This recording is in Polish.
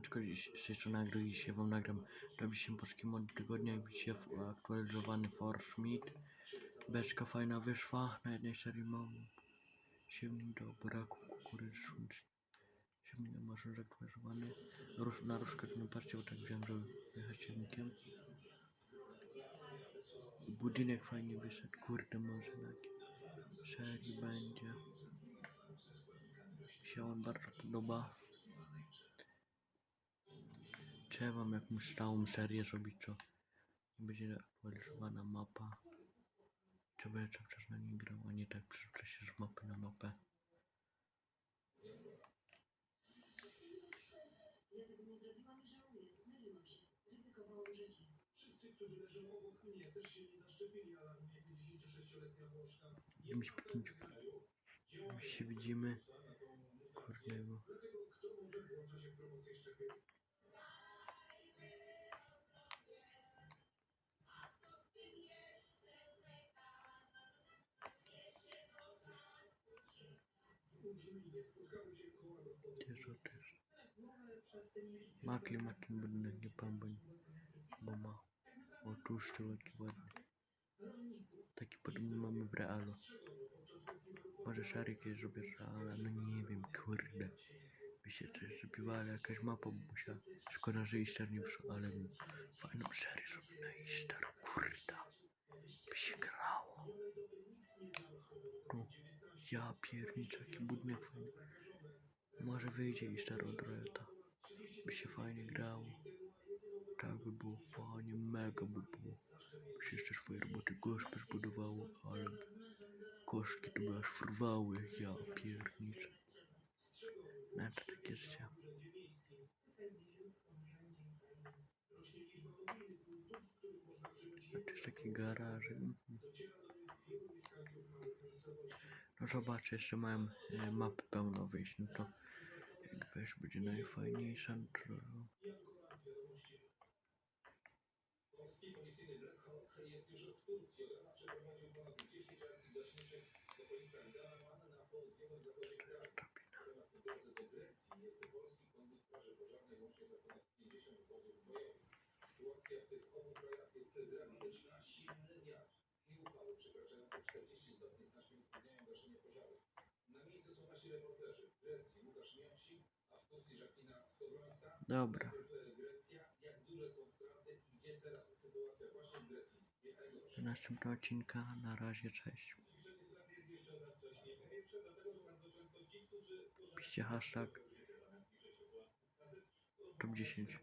Siemaneczko, z tej strony i dzisiaj wam nagram robi się polski mod tygodnia i dzisiaj w- aktualizowany For Schmidt. Beczka fajna wyszła, na jednej serii mam siewnik do buraku kukurydzy szunczki. Siewnik masz już aktualizowany. Róż, na różkę to patrzcie, bo tak wziąłem, żeby wyjechać siewnikiem. Budynek fajnie wyszedł, kurde może na serii będzie. Się on bardzo podoba. Trzeba wam jakąś stałą serię zrobić, co nie będzie aktualizowana mapa. Trzeba będzie cały czas na niej grał, a nie tak przerzuca się z mapy na mapę. Ja tego nie zrobiłam i żałuję. Myliłam się. Ryzykowałam życie. Wszyscy, którzy leżą obok mnie, też się nie zaszczepili, alarmuje 56-letnia Włoszka. Działanie się widzimy. Kurde, bo Dlatego kto może włącza się w promocję szczepień? Makli ma ten budynek, nie pan bądź, bo ma otłuszczu taki ładny. Taki podobny mamy w realu. Może szarik jest zrobię z realu, no nie wiem, kurde. By się też zrobiła, ale jakaś mapa musiała. Szkoda, że Easter nie ale fajną serię zrobił na Easter, kurda. By się grało. No, ja pierniczę, jaki budynek fajny. Może wyjdzie Easter od Reta. By się fajnie grało. Tak by było fajnie, mega by było. By się jeszcze swoje roboty gorzko zbudowało, ale kosztki to by aż frwały, ja pierniczę. Na to takie życie. A też takie garaże. mhm. No zobaczę, jeszcze mają e, mapy pełno wyjść, no to jak wiesz, będzie najfajniejsza, no to Polski policyjny Black Hawk jest już w Turcji. Od przeprowadził ponad 10 akcji gaśniczych z okolicach Dalaman na południowym zachodzie kraju. Natomiast po drodze do Grecji jest polski konwój straży pożarnej łącznie na ponad 50 wozów bojowych. Sytuacja i upały przekraczające 40 stopni znacznie utrudniają gaszenie pożarów. Na miejscu są nasi reporterzy. W Grecji Łukasz a w Turcji. Dobra. Grecja, jak duże są straty i gdzie teraz sytuacja właśnie w Grecji jest najgorsza? odcinka. Na razie, cześć. Piszcie hashtag top 10.